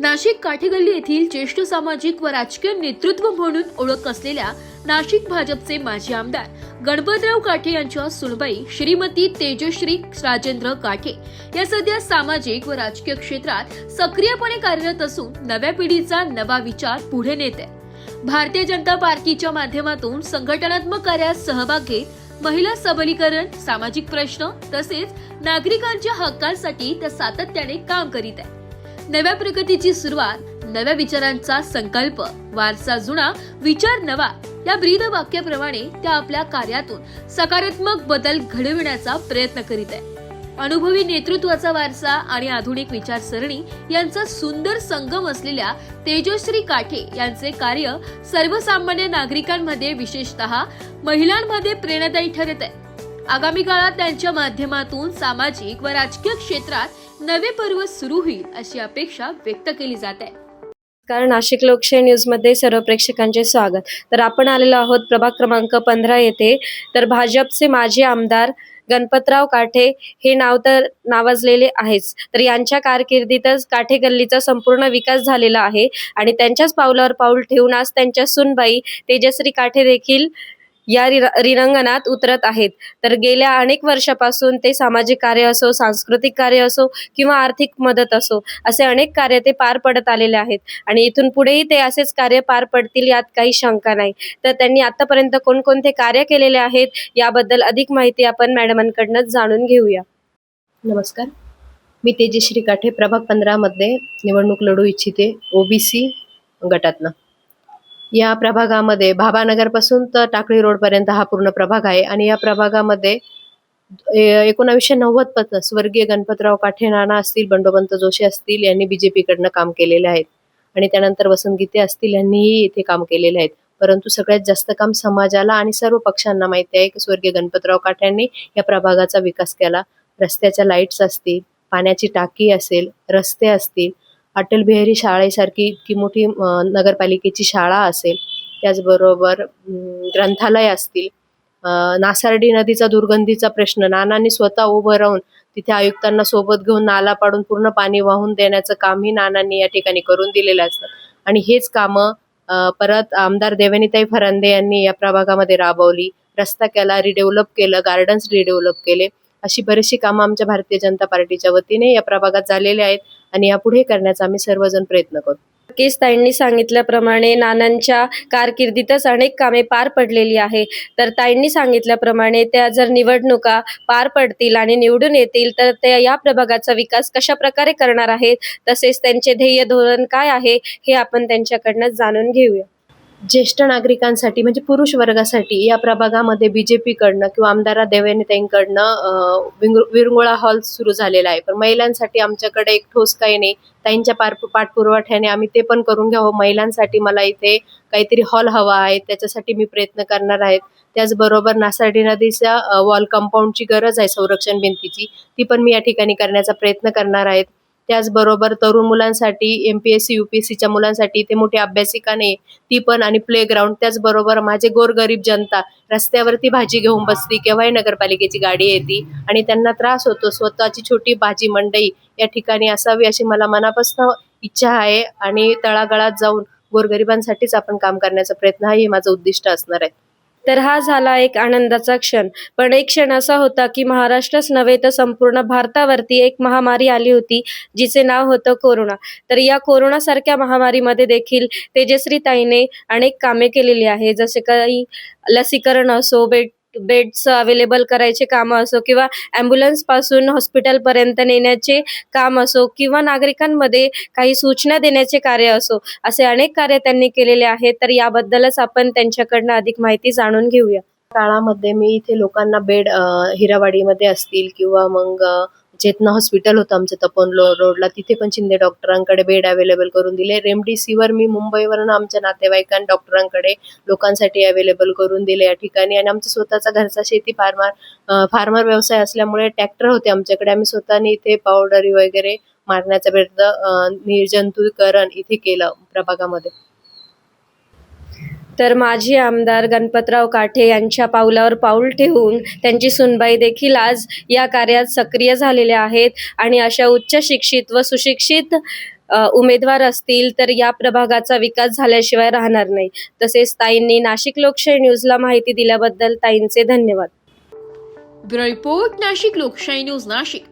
नाशिक काठीगल्ली येथील ज्येष्ठ सामाजिक व राजकीय नेतृत्व म्हणून ओळख असलेल्या नाशिक भाजपचे माजी आमदार गणपतराव काठे यांच्या सुनबाई श्रीमती तेजश्री राजेंद्र काठे या सध्या सामाजिक व राजकीय क्षेत्रात सक्रियपणे कार्यरत असून नव्या पिढीचा नवा विचार पुढे नेत आहे भारतीय जनता पार्टीच्या माध्यमातून संघटनात्मक कार्यात सहभाग घेत महिला सबलीकरण सामाजिक प्रश्न तसेच नागरिकांच्या हक्कांसाठी त्या सातत्याने काम करीत आहे नव्या प्रगतीची सुरुवात नव्या विचारांचा संकल्प वारसा जुना विचार नवा या ब्रीद वाक्याप्रमाणे त्या आपल्या कार्यातून सकारात्मक बदल घडविण्याचा प्रयत्न करीत आहे अनुभवी नेतृत्वाचा वारसा आणि आधुनिक विचारसरणी यांचा सुंदर संगम असलेल्या तेजश्री काठे यांचे कार्य सर्वसामान्य नागरिकांमध्ये विशेषतः महिलांमध्ये प्रेरणादायी ठरत आहे. आगामी काळात त्यांच्या माध्यमातून सामाजिक व राजकीय क्षेत्रात नवे पर्व सुरू होईल अशी अपेक्षा व्यक्त केली जात आहे. कारण नाशिक लोकशाही न्यूजमध्ये सर्व प्रेक्षकांचे स्वागत. तर आपण आलेलो आहोत प्रभाग क्रमांक पंधरा येथे. तर भाजपचे माजी आमदार गणपतराव काठे हे नाव तर नावाजलेले आहेच. तर यांच्या कारकिर्दीतच काठे गल्लीचा संपूर्ण विकास झालेला आहे. आणि त्यांच्याच पावलावर पाऊल ठेवून आज त्यांच्या सुनबाई तेजश्री काठे देखील या रिरंगणात उतरत आहेत. तर गेल्या अनेक वर्षापासून ते सामाजिक कार्य असो सांस्कृतिक कार्य असो किंवा आर्थिक मदत असो असे अनेक कार्य ते पार पडत आलेले आहेत. आणि इथून पुढेही ते असेच कार्य पार पडतील यात काही शंका नाही. तर त्यांनी आतापर्यंत कोणकोणते कार्य केलेले आहेत याबद्दल अधिक माहिती आपण मॅडमांकडनं जाणून घेऊया. नमस्कार. मी तेजश्री काठे प्रभाग पंधरामध्ये निवडणूक लढू इच्छिते ओबीसी गटातनं. या प्रभागामध्ये भाभानगरपासून तर टाकळी रोडपर्यंत हा पूर्ण प्रभाग आहे. आणि या प्रभागामध्ये ए- एकोणावीसशे नव्वदपासून स्वर्गीय गणपतराव काठे नाना असतील बंडोबंत जोशी असतील यांनी बीजेपीकडनं काम केलेले आहेत. आणि त्यानंतर वसंत गीते असतील यांनीही इथे काम केलेले आहेत. परंतु सगळ्यात जास्त काम समाजाला आणि सर्व पक्षांना माहिती आहे की स्वर्गीय गणपतराव काठ्यांनी या प्रभागाचा विकास केला. रस्त्याच्या लाईट्स असतील पाण्याची टाकी असेल रस्ते असतील अटल बिहारी शाळेसारखी इतकी मोठी नगरपालिकेची शाळा असेल त्याचबरोबर ग्रंथालय असतील नासार्डी नदीचा दुर्गंधीचा प्रश्न नानांनी स्वतः उभं राहून तिथे आयुक्तांना सोबत घेऊन नाला पाडून पूर्ण पाणी वाहून देण्याचं कामही नानांनी या ठिकाणी करून दिलेलं असतं. आणि हेच कामं परत आमदार देवनीताई फरांदे यांनी या प्रभागामध्ये राबवली. रस्ता केला रिडेव्हलप केलं गार्डन्स रिडेव्हलप केले. अशी बरीचशी कामं आमच्या भारतीय जनता पार्टीच्या वतीने या प्रभागात झालेले आहेत आणि यापुढे करण्याचा आम्ही सर्वजण प्रयत्न करू. नक्कीच ताईंनी सांगितल्याप्रमाणे नानांच्या कारकिर्दीतच अनेक कामे पार पडलेली आहे. तर ताईंनी सांगितल्याप्रमाणे त्या जर निवडणुका पार पडतील आणि निवडून येतील तर त्या या प्रभागाचा विकास कशा प्रकारे करणार आहेत? तसेच त्यांचे ध्येय धोरण काय आहे? हे आपण त्यांच्याकडनं जाणून घेऊया. ज्येष्ठ नागरिकांसाठी म्हणजे पुरुष वर्गासाठी या प्रभागामध्ये बीजेपीकडनं किंवा आमदारा देवेनीताईंकडनं विंग- विरंगुळा हॉल सुरू झालेला आहे. पण महिलांसाठी आमच्याकडे एक ठोस काही नाही. ताईंच्या पार पाठपुरवठ्याने आम्ही ते पण करून घ्यावं. महिलांसाठी मला इथे काहीतरी हॉल हवा आहे. त्याच्यासाठी मी प्रयत्न करणार आहेत त्याचबरोबर नासार्डी नदीच्या वॉल कंपाऊंडची गरज आहे संरक्षण भिंतीची. ती पण मी या ठिकाणी करण्याचा प्रयत्न करणार आहेत त्याचबरोबर तरुण मुलांसाठी M P S C U P S सीच्या मुलांसाठी इथे मोठी अभ्यासिका नाही ती पण आणि प्ले ग्राउंड त्याचबरोबर माझे गोरगरीब जनता रस्त्यावरती भाजी घेऊन बसली केव्हाही नगरपालिकेची गाडी येते आणि त्यांना त्रास होतो. स्वतःची छोटी भाजी मंडई या ठिकाणी असावी अशी मला मनापासून इच्छा आहे आणि तळागाळात जाऊन गोरगरिबांसाठीच आपण काम करण्याचा प्रयत्न हा हे माझं उद्दिष्ट असणार आहे. तर हा झाला एक आनंदाचा क्षण. पण एक क्षण असा होता की महाराष्ट्रच नव्हे तर संपूर्ण भारतावरती एक महामारी आली होती जिचे नाव होतं कोरोना. तर या कोरोनासारख्या महामारीमध्ये देखील तेजश्री ताईने अनेक कामे केलेली आहे. जसे काही लसीकरण असो बेड बेड्स अवेलेबल करायचे कामं असो किंवा ॲम्ब्युलन्सपासून हॉस्पिटलपर्यंत नेण्याचे काम असो किंवा नागरिकांमध्ये काही सूचना देण्याचे कार्य असो असे अनेक कार्य त्यांनी केलेले आहेत. तर याबद्दलच आपण त्यांच्याकडनं अधिक माहिती जाणून घेऊया. काळामध्ये मी इथे लोकांना बेड हिरावाडीमध्ये असतील किंवा मग चेतना हॉस्पिटल होतं आमचं तपोन रोडला. तिथे पण शिंदे डॉक्टरांकडे बेड अवेलेबल करून दिले. रेमडेसिवीर मी मुंबईवरून आमच्या नातेवाईकां डॉक्टरांकडे लोकांसाठी अवेलेबल करून दिले या ठिकाणी. आणि आमचा स्वतःचा घरचा शेती फार्मर फार्मर व्यवसाय असल्यामुळे ट्रॅक्टर होते आमच्याकडे. आम्ही स्वतःने इथे पावडरी वगैरे मारण्याचा प्रयत्न निर्जंतुकरण इथे केलं प्रभागामध्ये. तर माजी आमदार गणपतराव काठे यांच्या पावलावर पाऊल ठेवून त्यांची सुनबाई देखील आज या कार्यात सक्रिय झालेल्या आहेत. आणि अशा उच्च शिक्षित व सुशिक्षित उमेदवार असतील तर या प्रभागाचा विकास झाल्याशिवाय राहणार नाही. तसेच ताईंनी नाशिक लोकशाही न्यूजला माहिती दिल्याबद्दल ताईंचे धन्यवाद. ब्युरो रिपोर्ट नाशिक लोकशाही न्यूज नाशिक.